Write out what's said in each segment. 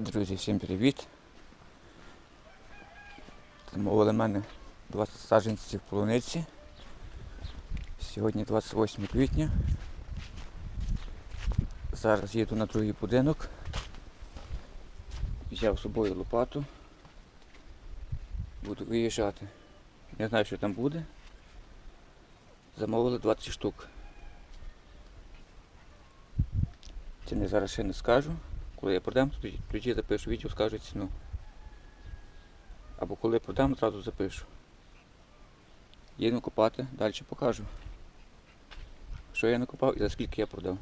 Друзі, всім привіт. Замовили мене 20 саджанців полуниці. Сьогодні 28 квітня. Зараз їду на другий будинок. Взяв з собою лопату. Буду виїжджати. Не знаю, що там буде. Замовили 20 штук. Ціни зараз ще не скажу. Коли я продам, тоді, запишу відео, скажу ціну. Або коли продам, одразу запишу. Їду копати, далі покажу. Що я накопав і за скільки я продав.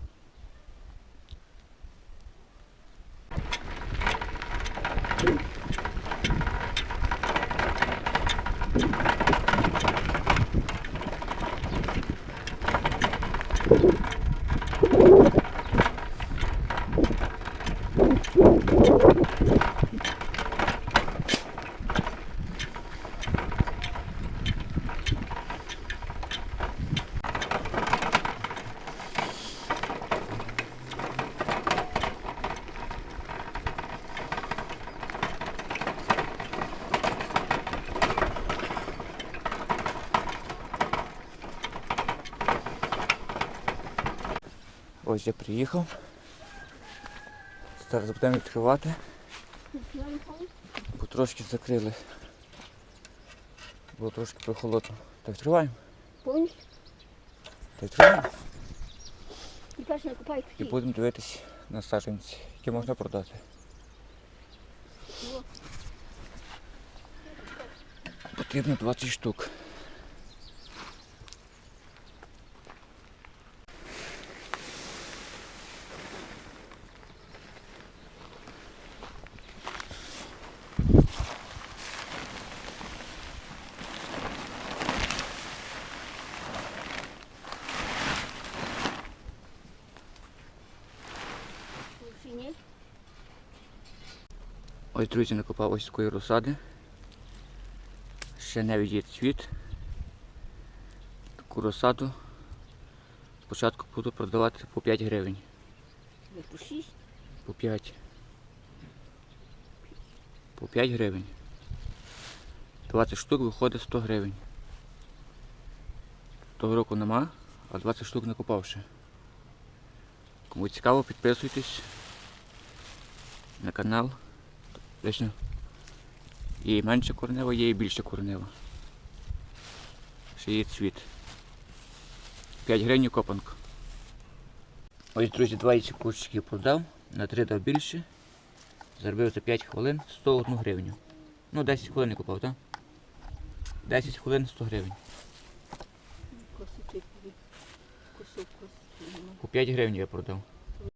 Ось я приїхав. Зараз будемо відкривати, бо трошки закрили. Було трошки прохолодно. Так відкриваємо? Повністю. Так відкриваємо. І перше накопай І будемо дивитись на саджанці, які можна продати. Потрібно 20 штук. Ось, друзі, накопав ось такої розсади. Ще не відє цвіт. Таку розсаду спочатку буду продавати по 5 гривень. По шість. По 5. По 5 гривень. 20 штук виходить 100 гривень. Того року нема, а 20 штук накопав ще. Кому цікаво, підписуйтесь на канал. Точно. Є і менше корнева, є і більше корнева. Ще є цвіт. 5 гривень копанка. Ось, друзі, 20 кущиків продав, на 3 дав більше. Заробив за 5 хвилин 101 гривню. Ну, 10 хвилин я купав, так? 10 хвилин 100 гривень. По 5 гривень я продав.